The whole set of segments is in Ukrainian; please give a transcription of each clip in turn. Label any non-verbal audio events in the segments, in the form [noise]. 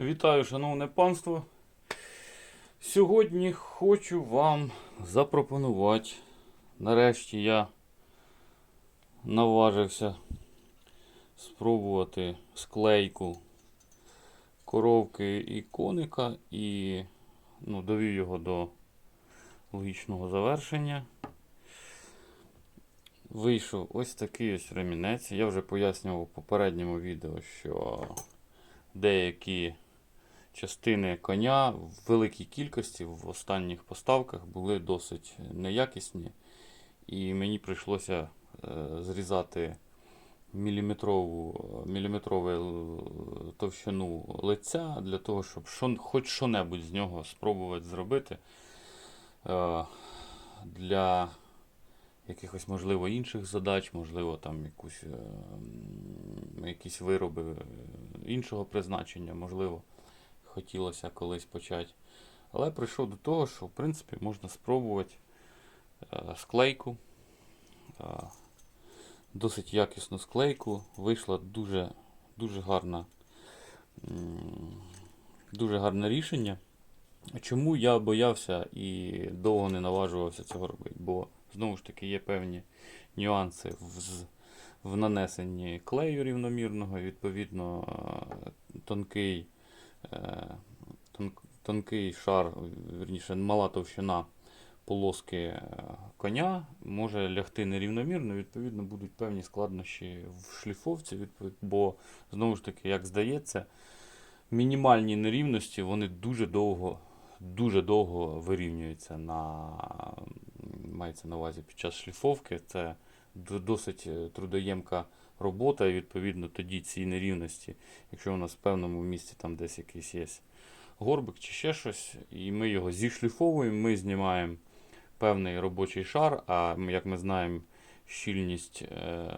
Вітаю, шановне панство. Сьогодні хочу вам запропонувати. Нарешті я наважився спробувати склейку коровки і коника і ну, довів його до логічного завершення. Вийшов ось такий ось ремінець. Я вже пояснював у попередньому відео, що деякі частини коня в великій кількості в останніх поставках були досить неякісні. І мені прийшлося е, зрізати міліметрову, міліметрову е, товщину лиця для того, щоб що, хоч що-небудь з нього спробувати зробити. Е, для якихось, можливо, інших задач, можливо, там якусь, е, якісь вироби іншого призначення, можливо, хотілося колись почати. Але прийшов до того, що в принципі можна спробувати е, склейку. Е, Досить якісну склейку. Вийшла дуже, дуже гарна, дуже гарне рішення. Чому я боявся і довго не наважувався цього робити? Бо знову ж таки є певні нюанси в, в нанесенні клею рівномірного, відповідно, е, тонкий, тон, тонкий шар, вірніше, мала товщина полоски е, коня може лягти нерівномірно, відповідно, будуть певні складнощі в шліфовці, бо знову ж таки, як здається, мінімальні нерівності вони дуже довго, дуже довго вирівнюються на мається на увазі під час шліфовки. Це досить е, трудоємка робота, і відповідно тоді ці нерівності, якщо у нас в певному місці там десь якийсь є горбик чи ще щось, і ми його зішліфовуємо, ми знімаємо певний робочий шар, а як ми знаємо, щільність е,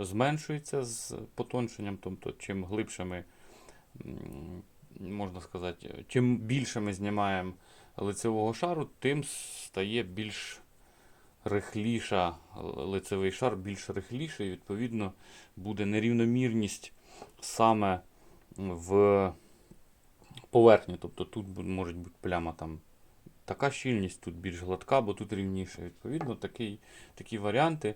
зменшується з потонченням, тобто чим глибше ми, можна сказати, чим більше ми знімаємо лицевого шару, тим стає більш рихліша, лицевий шар більш рихліший, і відповідно буде нерівномірність саме в поверхні. Тобто тут може бути пляма там така щільність, тут більш гладка, бо тут рівніше. Відповідно, такий, такі варіанти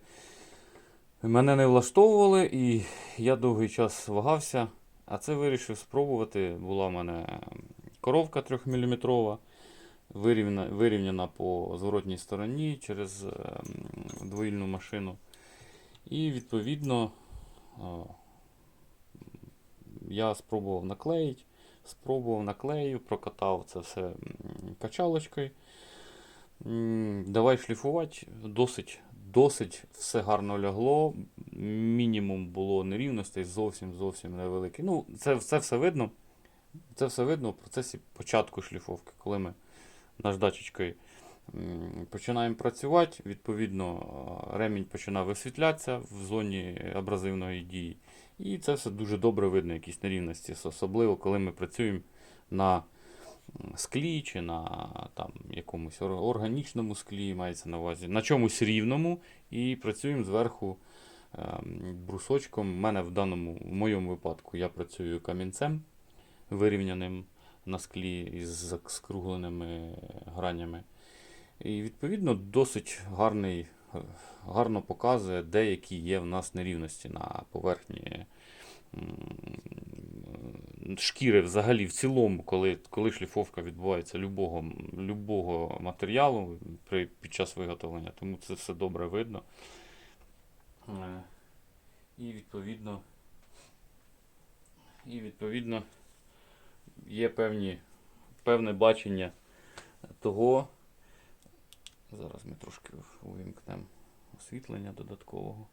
мене не влаштовували, і я довгий час вагався. А це вирішив спробувати. Була в мене коровка 3-мм, вирівняна, вирівняна по зворотній стороні через ем, двоїльну машину. І відповідно о, я спробував наклеїти, спробував наклею, прокатав це все качалочкою. Давай шліфувати. Досить, досить все гарно лягло. Мінімум було нерівностей, зовсім зовсім невеликий. Ну, це, це все видно. Це все видно в процесі початку шліфовки, коли ми наждачечкою починаємо працювати. Відповідно, е, ремінь починає висвітлятися в зоні абразивної дії. І це все дуже добре видно, якісь нерівності, особливо коли ми працюємо на склі чи на там, якомусь органічному склі, мається на увазі, на чомусь рівному, і працюємо зверху ем, брусочком. У мене в даному, в моєму випадку, я працюю камінцем вирівняним на склі із скругленими гранями. І відповідно досить гарний, гарно показує, деякі є в нас нерівності на поверхні шкіри взагалі в цілому, коли, коли шліфовка відбувається любого, любого матеріалу при, під час виготовлення. Тому це все добре видно. Е, І відповідно, і відповідно є певні, певне бачення того. Зараз ми трошки увімкнемо освітлення додаткового.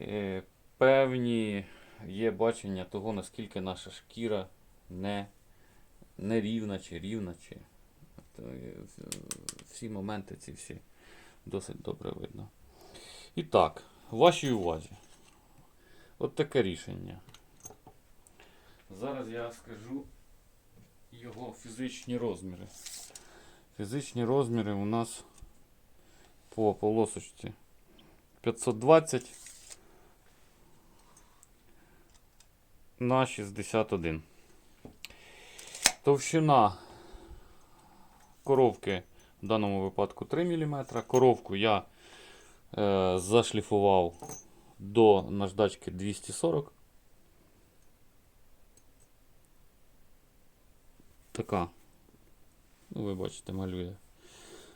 Е, Певні є бачення того, наскільки наша шкіра не, не рівна чи рівна. Чи, е, всі моменти ці всі досить добре видно. І так, вашій увазі. От таке рішення. Зараз я скажу його фізичні розміри. Фізичні розміри у нас по полосочці 520 на 61. Товщина коровки в даному випадку 3 мм. Коровку я е, зашліфував до наждачки 240. Така. Ну, ви бачите, малює.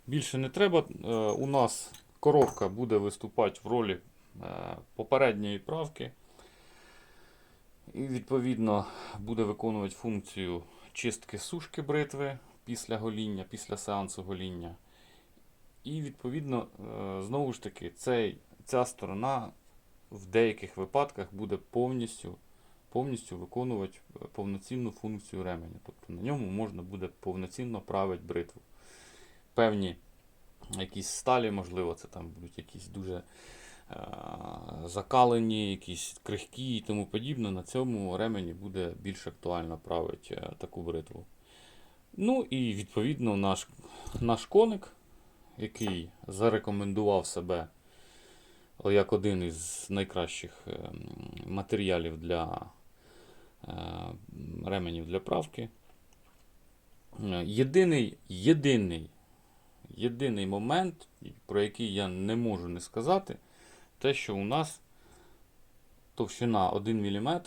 Більше не треба. Е, у нас коробка буде виступати в ролі е, попередньої правки. І відповідно буде виконувати функцію чистки сушки бритви після гоління, після сеансу гоління. І відповідно, е, знову ж таки, цей, ця сторона в деяких випадках буде повністю, повністю виконувати е, повноцінну функцію ременя. Тобто на ньому можна буде повноцінно правити бритву. Певні якісь сталі, можливо, це там будуть якісь дуже е, закалені, якісь крихкі і тому подібне. На цьому ремені буде більш актуально правити е, таку бритву. Ну і відповідно наш, наш коник, який зарекомендував себе як один із найкращих е, матеріалів для е, ременів для правки. Е, Єдиний, єдиний, єдиний момент, про який я не можу не сказати, те, що у нас товщина 1 мм,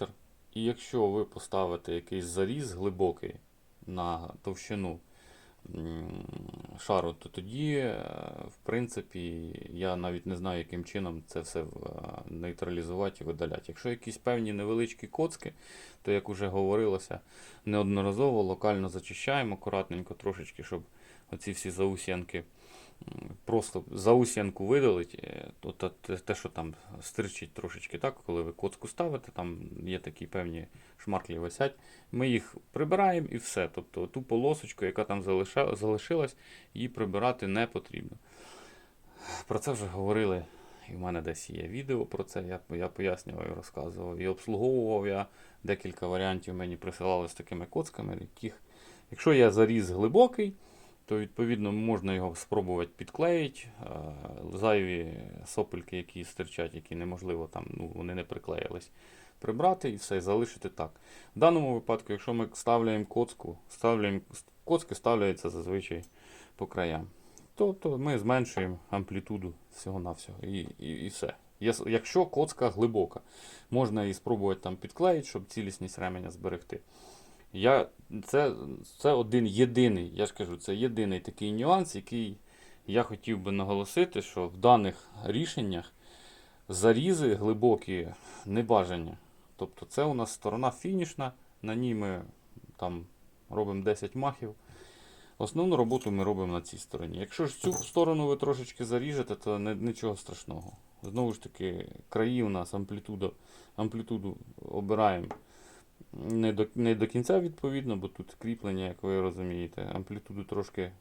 і якщо ви поставите якийсь заріз глибокий на товщину шару, то тоді, е, в принципі, я навіть не знаю, яким чином це все е, нейтралізувати і видаляти. Якщо якісь певні невеличкі коцки, то, як уже говорилося, неодноразово локально зачищаємо акуратненько трошечки, щоб оці всі заусянки просто заусянку видалить, е, то те, що там стирчить трошечки так, коли ви коцку ставите, там є такі певні шмарклі висять. Ми їх прибираємо і все. Тобто ту полосочку, яка там залишилась, її прибирати не потрібно. Про це вже говорили, і в мене десь є відео про це. Я, я пояснював і розказував. І обслуговував я декілька варіантів мені присилали з такими коцками, яких, якщо є заріз глибокий, то відповідно можна його спробувати підклеїти. Зайві сопельки, які стирчать, які неможливо там, ну, вони не приклеїлись, прибрати і все, залишити так. В даному випадку, якщо ми ставляємо коцку, ставляємо, коцки ставляються зазвичай по краям. Тобто ми зменшуємо амплітуду всього-навсього і, і, і все. Якщо коцка глибока, можна її спробувати там підклеїти, щоб цілісність ременя зберегти. Я, це, це один єдиний, я ж кажу, це єдиний такий нюанс, який я хотів би наголосити, що в даних рішеннях зарізи глибокі не бажані. Тобто це у нас сторона фінішна, на ній ми там робимо 10 махів. Основну роботу ми робимо на цій стороні. Якщо ж цю сторону ви трошечки заріжете, то не, нічого страшного. Знову ж таки, краї у нас амплітуду, амплітуду обираємо не до, не до кінця відповідно, бо тут кріплення, як ви розумієте, амплітуду трошки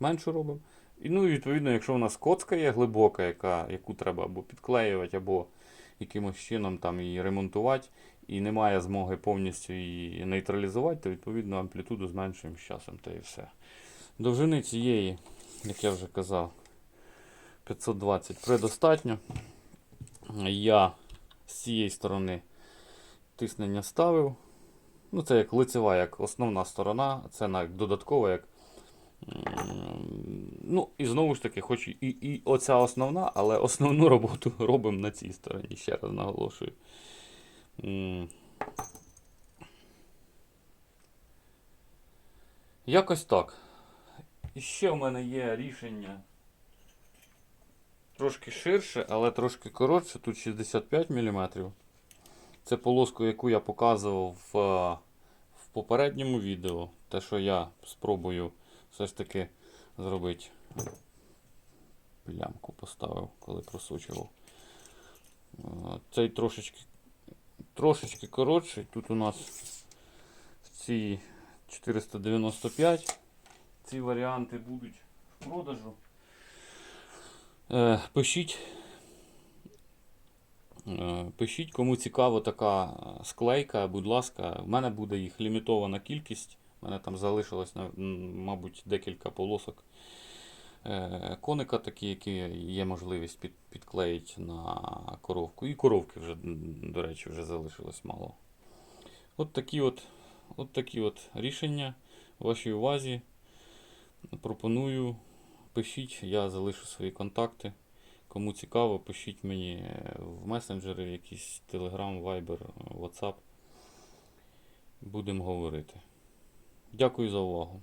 меншу робимо. І ну, відповідно, якщо у нас коцка є глибока, яка, яку треба або підклеювати, або якимось чином там її ремонтувати, і немає змоги повністю її нейтралізувати, то відповідно амплітуду зменшуємо з часом та і все. Довжини цієї, як я вже казав, 520 предостатньо. Я з цієї сторони тиснення ставив. Ну, це як лицева, як основна сторона, це як додаткова, як. Ну, і знову ж таки, хоч і, і оця основна, але основну роботу [laughs] робимо на цій стороні, ще раз наголошую. Якось так. І ще в мене є рішення трошки ширше, але трошки коротше. Тут 65 мм. Це полоску, яку я показував в, в попередньому відео. Те, що я спробую все ж таки зробити. Плямку поставив, коли просучував. Е, Цей трошечки, трошечки коротший. Тут у нас в цій 495. Ці варіанти будуть в продажу. Е, Пишіть. Е, Пишіть, кому цікава така е, склейка, будь ласка, в мене буде їх лімітована кількість. У мене там залишилось, мабуть, декілька полосок е, коника, такі, які є можливість під, підклеїти на коровку. І коровки вже, до речі, вже залишилось мало. От такі от, от такі от рішення вашій увазі. Пропоную, пишіть, я залишу свої контакти. Кому цікаво, пишіть мені е, в месенджери, якісь Telegram, Viber, WhatsApp. Будемо говорити. Дякую за увагу.